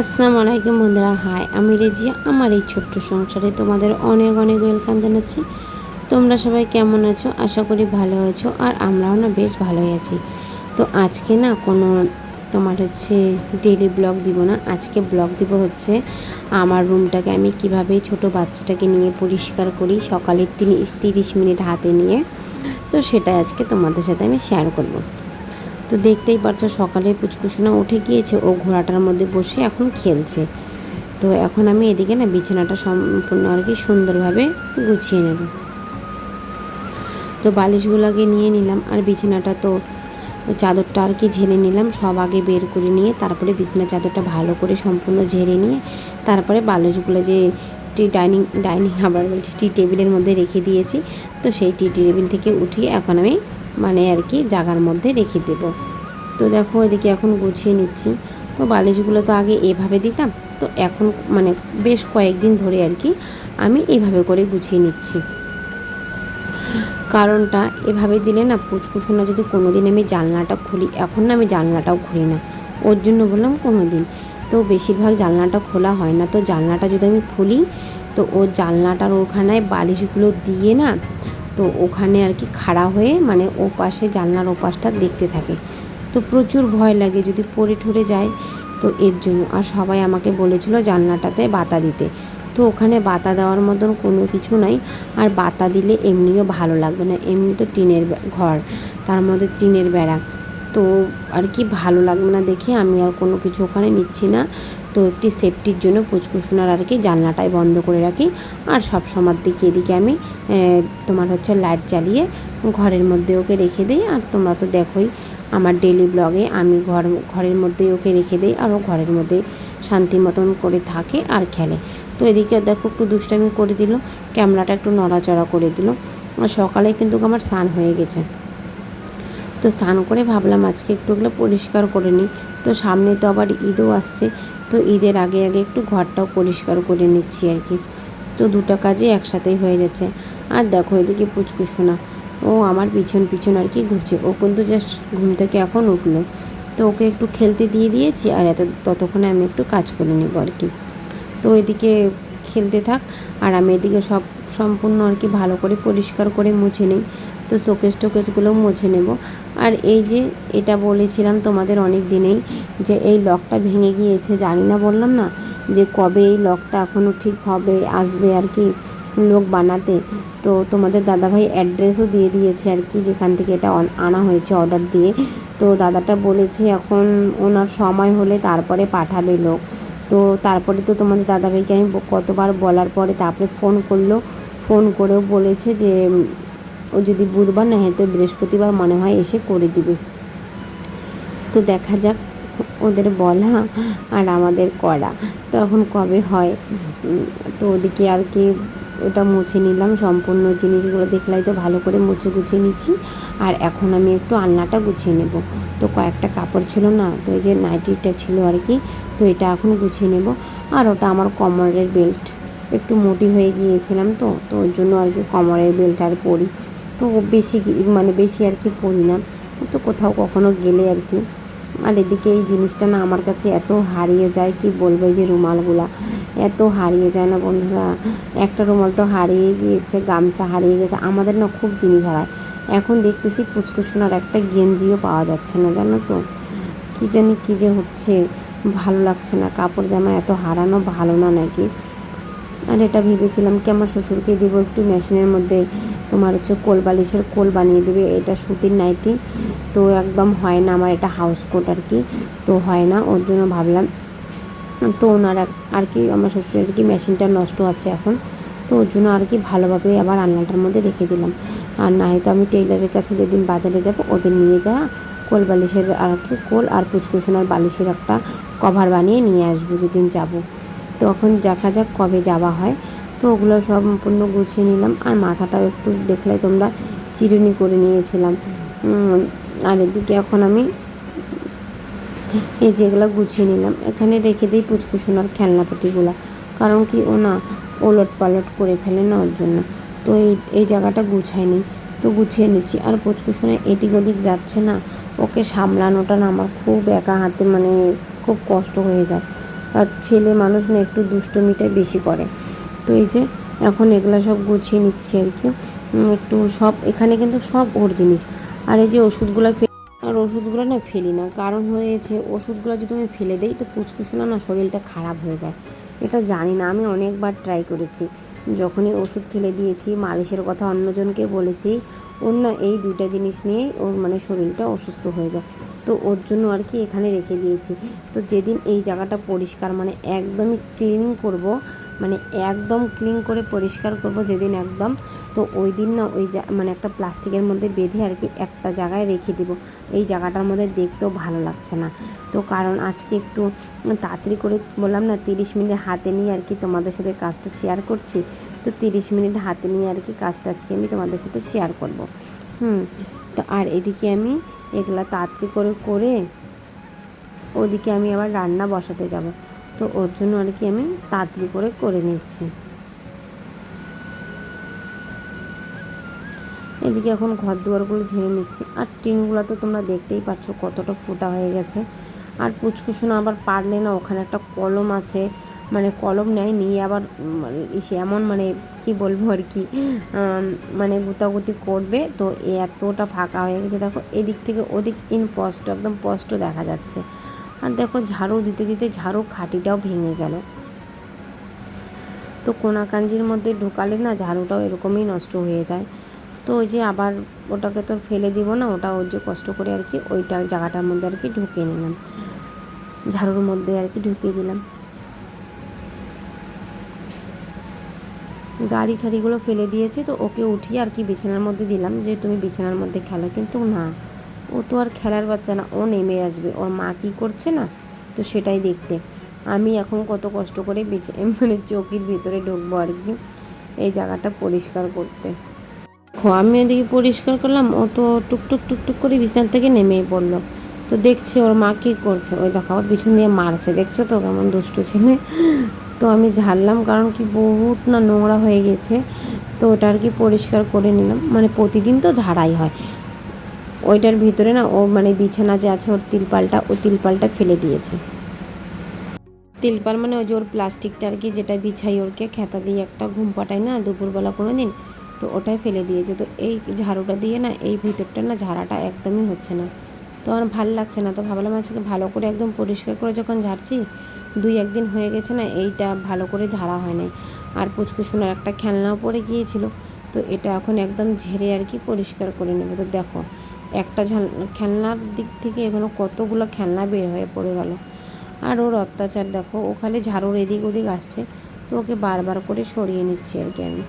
আসসালামু আলাইকুম বন্ধুরা, হাই, আমি রেজিয়া, আমার এই ছোট্ট সংসারে তোমাদের অনেক অনেক ওয়েলকাম জানাচ্ছি। তোমরা সবাই কেমন আছো? আশা করি ভালো আছো, আর আমরাও না বেশ ভালোই আছি। তো আজকে না কোনো তোমার হচ্ছে ডেলি ব্লগ দিব না, আজকে ব্লগ দিব হচ্ছে আমার রুমটাকে আমি কীভাবে ছোট বাচ্চাটাকে নিয়ে পরিষ্কার করি সকালে তিরিশ তিরিশ মিনিট হাতে নিয়ে। তো সেটাই আজকে তোমাদের সাথে আমি শেয়ার করব। তো দেখতেই পাচ্ছ সকালে পুচকুসোনা উঠে গিয়েছে, ও ঘোড়াটার মধ্যে বসে এখন খেলছে। তো এখন আমি এদিকে না বিছানাটা সম্পূর্ণ আর কি সুন্দরভাবে গুছিয়ে নেব। তো বালিশগুলোকে নিয়ে নিলাম আর বিছানাটা তো চাদরটা আর কি ঝেড়ে নিলাম, সব আগে বের করে নিয়ে তারপরে বিছানা চাদরটা ভালো করে সম্পূর্ণ ঝেড়ে নিয়ে তারপরে বালিশগুলো যে টি ডাইনিং ডাইনিং আবার বলছি টি টেবিলের মধ্যে রেখে দিয়েছি। তো সেই টি টেবিল থেকে উঠিয়ে এখন আমি মানে আর কি জাগার মধ্যে রেখে দেব। তো দেখো এদিকে এখন গুছিয়ে নিচ্ছি। তো বালিশগুলো তো আগে এভাবে দিতাম। তো এখন মানে বেশ কয়েকদিন ধরে আর কি আমি এইভাবে করে গুছিয়ে নিচ্ছি। কারণটা এভাবে দিলে না পুচকুসোনা যদি কোনো দিন আমি জানলাটা খুলি, এখন না আমি জানলাটাও খুলি না। ওর জন্য বললাম কোনো দিন তো বেশিরভাগ জানলাটা খোলা হয় না। তো জানলাটা যদি আমি খুলি, তো ও জানলাটার ওখানে বালিশগুলো দিয়ে না তো ওখানে আর কি খাড়া হয়ে মানে ও পাশে জানলার ওপাশটা দেখতে থাকে। তো প্রচুর ভয় লাগে যদি পড়ে ঠরে যায়। তো এর জন্য আর সবাই আমাকে বলেছিল জানলাটাতে বাতা দিতে। তো ওখানে বাতা দেওয়ার মতন কোনো কিছু নাই। আর বাতা দিলে এমনিও ভালো লাগবে না। এমনি তো টিনের ঘর, তার মধ্যে টিনের বেড়া। তো আর কি ভালো লাগবে না দেখে আমি আর কোনো কিছু ওখানে নিচ্ছি না। তো একটি সেফটির জন্য পুচকুসোনার আর কি জানলাটাই বন্ধ করে রাখি। আর সব সময় দিকে এদিকে আমি তোমার হচ্ছে লাইট জ্বালিয়ে ঘরের মধ্যে ওকে রেখে দিই। আর তোমরা তো দেখোই আমার ডেলি ব্লগে আমি ঘর, ঘরের মধ্যে ওকে রেখে দিই আর ও ঘরের মধ্যে শান্তি মতন করে থাকে আর খেলে। তো এদিকে দেখো একটু দুষ্টামি করে দিল, ক্যামেরাটা একটু নড়াচড়া করে দিল। আর সকালে কিন্তু আমার স্নান হয়ে গেছে। তো স্নান করে ভাবলাম আজকে একটু ওগুলো পরিষ্কার করে নিই। তো সামনে তো আবার ঈদও আসছে তো ঈদের আগে আগে একটু ঘরটাও পরিষ্কার করে নিচ্ছি আর কি। তো দুটো কাজই একসাথেই হয়ে যাচ্ছে আর দেখো এদিকে পুচকু শোনা ও আমার পিছন পিছন আর কি ঘুরছে। ও কিন্তু জাস্ট ঘুম থেকে এখন উঠল। তো ওকে একটু খেলতে দিয়ে দিয়েছি আর এত, ততক্ষণে আমি একটু কাজ করে নেব আর কি। তো এদিকে খেলতে থাক। আর আমি এদিকে সব সম্পূর্ণ আর কি ভালো করে পরিষ্কার করে মুছে নিই। তো শোকেস টোকেসগুলোও মুছে নেব। আর এই যে এটা বলেছিলাম তোমাদের অনেক দিনেই যে এই লকটা ভেঙে গিয়েছে, জানি না, বললাম না যে কবে এই লকটা এখনও ঠিক হবে, আসবে আর কি লোক বানাতে। তো তোমাদের দাদাভাই অ্যাড্রেসও দিয়ে দিয়েছে আর কি, যেখান থেকে এটা আনা হয়েছে অর্ডার দিয়ে। তো দাদাটা বলেছে এখন ওনার সময় হলে তারপরে পাঠাবে লোক। তো তারপরে তো তোমাদের দাদাভাইকে আমি কতবার বলার পরে তারপরে ফোন করল। ফোন করেও বলেছে যে ও যদি বুধবার না হয়, তো বৃহস্পতিবার মনে হয় এসে করে দিবে। তো দেখা যাক ওদের বলা আর আমাদের করা। তখন কবে হয়? তো ওদিকে আর কি ওটা মুছে নিলাম, সম্পূর্ণ জিনিসগুলো দেখলাই তো ভালো করে মুছে গুছিয়ে নিচ্ছি। আর এখন আমি একটু আলনাটা গুছিয়ে নেব। তো কয়েকটা কাপড় ছিল না, তো এই যে নাইটিটা ছিল আর কি, তো এটা এখন গুছিয়ে নেব। আর ওটা আমার কমরের বেল্ট, একটু মোটি হয়ে গিয়েছিলাম তো তো ওর জন্য আর কি কমরের বেল্ট আর পরি। তো বেশি মানে বেশি আর কি পরি না। তো কোথাও কখনো গেলে আর কি। আর এদিকে এই জিনিসটা না আমার কাছে এত হারিয়ে যায়, কি বলব যে রুমালগুলা। এত হারিয়ে যায় না বন্ধুরা। একটা রুমাল তো হারিয়ে গিয়েছে, গামছা হারিয়ে গেছে, আমাদের না খুব জিনিস হারায়। এখন দেখতেছি পুচকুচুনার একটা গেঞ্জিও পাওয়া যাচ্ছে না, জানো তো। কী জানি কী যে হচ্ছে, ভালো লাগছে না। কাপড় জামা এত হারানো ভালো না নাকি? আর এটা ভেবেছিলাম কি আমার শ্বশুরকে দেবো একটু মেশিনের মধ্যে তোমার হচ্ছে কোল বালিশের কোল বানিয়ে দেবে, এটা সুতির নাইটি। তো একদম হয় না আমার এটা হাউস কোট আর কি, তো হয় না, ওর জন্য ভাবলাম। তো ওনার আর কি আমার শ্বশুরের আর কি মেশিনটা নষ্ট আছে এখন, তো ওর জন্য আর কি ভালোভাবে আবার আলনাটার মধ্যে রেখে দিলাম। আর না হয়তো আমি টেইলারের কাছে যেদিন বাজারে যাব, ওদের নিয়ে যাওয়া, কোল বালিশের আর কি কোল আর পুচকুচুনার বালিশের একটা কভার বানিয়ে নিয়ে আসব যেদিন যাব। তখন দেখা যাক কবে যাওয়া হয়। তো ওগুলো সম্পূর্ণ গুছিয়ে নিলাম। আর মাথাটাও একটু দেখলে তোমরা চিরুনি করে নিয়েছিলাম। আর এদিকে এখন আমি এই যেগুলো গুছিয়ে নিলাম। এখানে রেখে দিই পুচকুসোনার খেলনাপাতিগুলো কারণ কি ও না ওলট পালট করে ফেলে না ওর জন্য। তো এই এই জায়গাটা গুছাই নিই। তো গুছিয়ে নিচ্ছি। আর পুচকুসোনা এদিক ওদিক যাচ্ছে না। ওকে সামলানোটা না আমার খুব একা হাতে মানে খুব কষ্ট হয়ে যায়। আর ছেলে মানুষ না একটু দুষ্টমিটা বেশি করে। তো এই যে এখন এগুলা সব গুছিয়ে নিচ্ছি আর কি। একটু সব, এখানে কিন্তু সব ওর জিনিস। আর এই যে ওষুধগুলো আর ওষুধগুলো না ফেলি না। কারণ হয়েছে ওষুধগুলো যদি আমি ফেলে দিই তো পুচকুশোনা না শরীরটা খারাপ হয়ে যায়। এটা জানি না, আমি অনেকবার ট্রাই করেছি। যখনই ওষুধ ফেলে দিয়েছি, মালিশের কথা অন্যজনকে বলেছি অন্য এই দুইটা জিনিস নিয়েই ওর মানে শরীরটা অসুস্থ হয়ে যায়। তো ওর জন্য আর কি এখানে রেখে দিয়েছি। তো যেদিন এই জায়গাটা পরিষ্কার মানে একদমই ক্লিন করব মানে একদম ক্লিন করে পরিষ্কার করব যেদিন একদম, তো ওই দিন না ওই মানে একটা প্লাস্টিকের মধ্যে বেঁধে আর কি একটা জায়গায় রেখে দিব। এই জায়গাটার মধ্যে দেখতেও ভালো লাগছে না। তো কারণ আজকে একটু তাড়াতাড়ি করে বললাম না, তিরিশ মিনিট হাতে নিয়ে আর কি তোমাদের সাথে কাজটা শেয়ার করছি। তো তিরিশ মিনিট হাতে নিয়ে আর কি কাজটা আজকে আমি তোমাদের সাথে শেয়ার করব। হুম। তো আর এদিকে আমি এগুলা তাড়াতাড়ি করে করে ওদিকে আমি আবার রান্না বসাতে যাব। তো ওর জন্য আর কি আমি তাড়াতাড়ি করে করে নিচ্ছি। এদিকে এখন ঘর দুয়ারগুলো ঝেড়ে নিচ্ছি। আর টিনগুলো তো তোমরা দেখতেই পাচ্ছ কতটা ফোটা হয়ে গেছে। আর পুচকুসোনা আবার পারলে না, ওখানে একটা কলম আছে। মানে কলম নেয় নিয়ে আবার ইসে এমন মানে কি বলব আর কি মানে গুতাগুতি করবে, তো এতটা ফাঁকা হয়ে গেছে। দেখো, এদিক থেকে ওদিক ইন স্পষ্ট একদম স্পষ্ট দেখা যাচ্ছে। আর দেখো, ঝাড়ু দিতে দিতে ঝাড়ু খাটিটাও ভেঙে গেল। তো কোনাকাঞ্জির মধ্যে ঢোকালে না ঝাড়ুটাও এরকমই নষ্ট হয়ে যায়। তো ওই যে আবার ওটাকে তো ফেলে দিব না, ওটা ওই যে কষ্ট করে আর কি, ওইটা জায়গাটার মধ্যে আর কি ঢুকিয়ে নিলাম। ঝাড়ুর মধ্যে আর কি ঢুকিয়ে দিলাম। গাড়ি ঠাড়িগুলো ফেলে দিয়েছে, তো ওকে উঠিয়ে আর কি বিছানার মধ্যে দিলাম যে তুমি বিছানার মধ্যে খেলো। কিন্তু না, ও তো আর খেলার বাচ্চা না, ও নেমে আসবে। ওর মা কী করছে না? তো সেটাই দেখতে। আমি এখন কত কষ্ট করে বিছা মানে চৌকির ভিতরে ঢুকবো আর কি, এই জায়গাটা পরিষ্কার করতে। আমি ওদিকে পরিষ্কার করলাম, ও তো টুকটুক টুকটুক করে বিছানার থেকে নেমেই পড়ল। তো দেখছে ওর মা কী করছে। ওই দেখো আবার পিছন দিয়ে মারছে। দেখছ তো কেমন দুষ্টু ছেলে? তো আমি ঝাড়লাম কারণ কি বহুত না নোংরা হয়ে গেছে। তো ওটা আর কি পরিষ্কার করে নিলাম। মানে প্রতিদিন তো ঝাড়াই হয়। ওইটার ভিতরে না ও মানে বিছানা যে আছে ওর তিলপালটা, ও তিলপালটা ফেলে দিয়েছে। তিলপাল মানে ওই যে ওর প্লাস্টিকটা আর কি যেটা বিছাই ওরকে, খেতা দিয়ে একটা ঘুম পাটায় না দুপুরবেলা কোনো দিন তো ওটাই ফেলে দিয়েছে। তো এই ঝাড়ুটা দিয়ে না এই ভিতরটা না ঝাড়াটা একদমই হচ্ছে না। তো আমার ভালো লাগছে না। তো ভাবলাম আজকে ভালো করে একদম পরিষ্কার করে যখন ঝাড়ছি, দুই একদিন হয়ে গেছে না, এইটা ভালো করে ঝাড়া হয় নাই। আর পুচকুসোনার একটা খেলনাও পড়ে গিয়েছিল, তো এটা এখন একদম ঝেড়ে আর কি পরিষ্কার করে নেব। তো দেখো, একটা খেলনার দিক থেকে এখনও কতগুলো খেলনা বের হয়ে পড়ে গেল। আর ওর অত্যাচার দেখো, ও খালি ঝাড়ুর এদিক ওদিক আসছে, তো ওকে বারবার করে সরিয়ে নিচ্ছি আর কি আমি।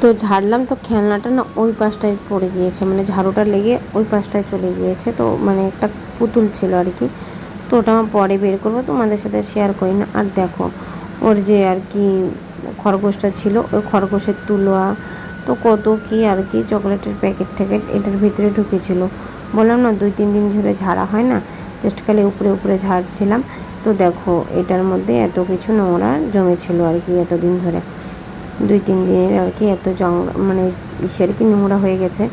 তো ঝাড়লাম, তো খেলনাটা না ওই পাশটায় পড়ে গিয়েছে মানে ঝাড়ুটা লেগে ওই পাশটায় চলে গিয়েছে, তো মানে একটা পুতুল ছিল আর কি। তো ওটা আমার পরে বের করব, তোমাদের সাথে শেয়ার করি না। আর দেখো, ওর যে আর কি খরগোশটা ছিল, ওই খরগোশের তুলোয়া, তো কত কি আর কি চকলেটের প্যাকেট ট্যাকেট এটার ভিতরে ঢুকেছিল। বললাম না, দুই তিন দিন ধরে ঝাড়া হয় না জাস্ট খালি উপরে উপরে ঝাড়ছিলাম। তো দেখো, এটার মধ্যে এত কিছু নোংরা জমেছিল আর কি এতদিন ধরে। দুই, তিন দিনের আর কি এত জং মানে ইসে আর কি নোংরা হয়ে গেছে।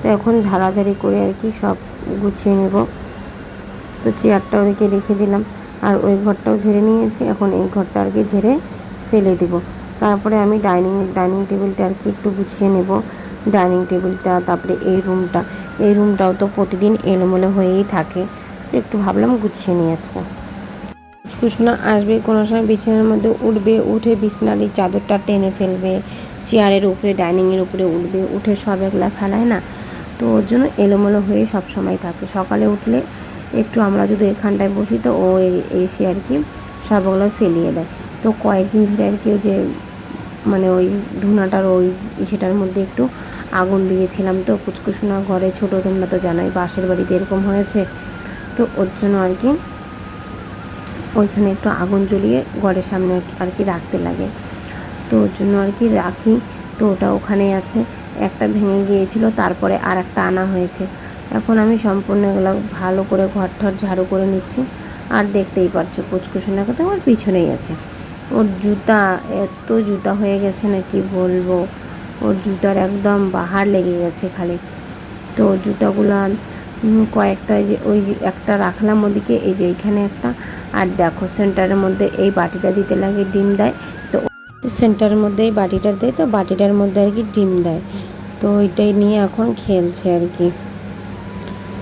তো এখন ঝাড়াঝাড়ি করে আর কি সব গুছিয়ে নেব। তো চেয়ারটা ওদিকে রেখে দিলাম। আর ওই ঘরটাও ঝেড়ে নিয়েছি। এখন এই ঘরটা আর কি ঝেড়ে ফেলে দিব। তারপরে আমি ডাইনিং ডাইনিং টেবিলটা আর কি একটু গুছিয়ে নেব। ডাইনিং টেবিলটা, তারপরে এই রুমটা। এই রুমটাও তো প্রতিদিন এলোমেলো হয়েই থাকে। তো একটু ভাবলাম গুছিয়ে নিয়ে আজকে। কুসুনা আসবে। কোনো সময় বিছানার মধ্যে উঠবে, উঠে বিছানার চাদরটা টেনে ফেলবে। চেয়ারের উপরে, ডাইনিংয়ের উপরে উঠবে। উঠে সব এগুলা ফেলায় না? তো ওর জন্য এলোমেলো হয়ে সব সময় থাকে। সকালে উঠলে একটু আমরা যদি এখানটায় বসি তো ও এসে আর কি সবগুলো ফেলিয়ে দেয়। তো কয়েকদিন ধরে আর কি যে মানে ওই ধুনাটার ওই সেটার মধ্যে একটু আগুন দিয়েছিলাম তো কুচকুসোনা ঘরে ছোটো তোমরা তো জানাই বাসের বাড়িতে এরকম হয়েছে। তো ওর জন্য আর কি ওইখানে একটু আগুন জ্বলিয়ে ঘরের সামনে আর কি রাখতে লাগে। তো ওর জন্য আর কি রাখি। তো ওটা ওখানেই আছে। একটা ভেঙে গিয়েছিল, তারপরে আর একটা আনা হয়েছে। এখন আমি সম্পূর্ণ এগুলো ভালো করে ঘর ঠর ঝাড়ু করে নিচ্ছি। আর দেখতেই পারছ পুচকুসোনাকে তো আমার পিছনেই আছে। ওর জুতা, এত জুতা হয়ে গেছে না কি বলব? ওর জুতার একদম বাহার লেগে গেছে খালি। তো জুতাগুলো কয়েকটা যে ওই একটা রাখলাম ওদিকে, এই যে এইখানে একটা। আর দেখো, সেন্টারের মধ্যে এই বাটিটা দিতে লাগে ডিম দেয়। তো সেন্টারের মধ্যে এই বাটিটা দেয়, তো বাটিটার মধ্যে আর কি ডিম দেয়। তো ওইটাই নিয়ে এখন খেলছে আর কি।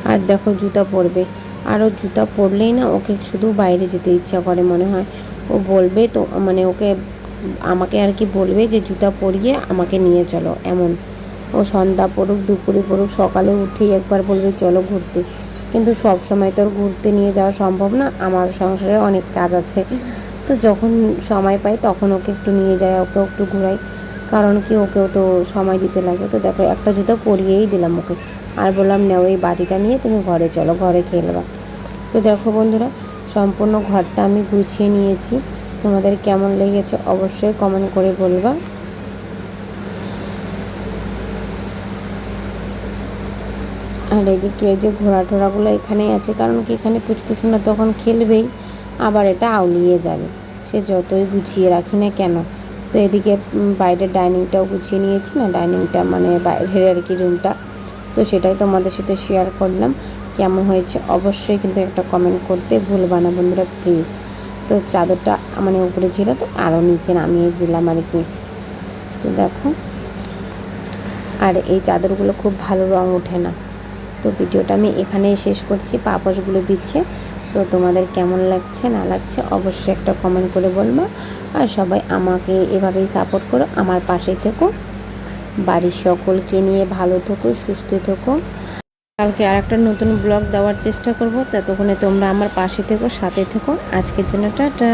আর দেখো জুতা পরবে। আর ও জুতা পরলেই না ওকে শুধু বাইরে যেতে ইচ্ছা করে মনে হয়। ও বলবে তো মানে ওকে, আমাকে আর কি বলবে যে জুতা পরিয়ে আমাকে নিয়ে চলো, এমন। ও সন্ধ্যা পড়ুক, দুপুরে পড়ুক, সকালে উঠেই একবার বলবে, চলো ঘুরতে। কিন্তু সব সময় তো ঘুরতে নিয়ে যাওয়া সম্ভব না, আমার সংসারে অনেক কাজ আছে। তো যখন সময় পাই তখন ওকে একটু নিয়ে যায় ওকে একটু ঘুরাই। কারণ কি, ওকেও তো সময় দিতে লাগে। তো দেখো, একটা জুতো পরিয়েই দিলাম ওকে। আর বললাম, নাও এই বাটিটা নিয়ে তুমি ঘরে চলো, ঘরে খেলবা তো দেখো বন্ধুরা, সম্পূর্ণ ঘরটা আমি গুছিয়ে নিয়েছি। তোমাদের কেমন লেগেছে অবশ্যই কমেন্ট করে বলবা। আর এদিকে যে ঘোড়া টোড়াগুলো এখানেই আছে, কারণ কি এখানে পুচকুসুনা তখন খেলবেই, আবার এটা আউলিয়ে যাবে। সে যতই গুছিয়ে রাখি না কেন, তো এদিকে বাইরের ডাইনিংটাও গুছিয়ে নিয়েছি না, ডাইনিংটা মানে বাইরের আর কি রুমটা, তো সেটাই তোমাদের সাথে শেয়ার করলাম। কেমন হয়েছে অবশ্যই কিন্তু একটা কমেন্ট করতে ভুলবা না বন্ধুরা প্লিজ তো চাদরটা মানে উপরে ছিল তো আরও নিচে নামিয়ে দিলাম আর কি। তো দেখো, আর এই চাদরগুলো খুব ভালো রঙ ওঠে না। তো ভিডিওটা আমি এখানেই শেষ করছি, পাপসগুলো দিচ্ছে। তো তোমাদের কেমন লাগছে, না লাগছে অবশ্যই একটা কমেন্ট করে বলব। আর সবাই আমাকে এভাবেই সাপোর্ট করো, আমার পাশে থেকো। বাড়ির সকলকে নিয়ে ভালো থেকো, সুস্থ থেকো। কালকে আর একটা নতুন ব্লগ দেওয়ার চেষ্টা করব, ততক্ষণে তোমরা আমার পাশে থেকো, সাথে থেকো। আজকের জন্য টাটা।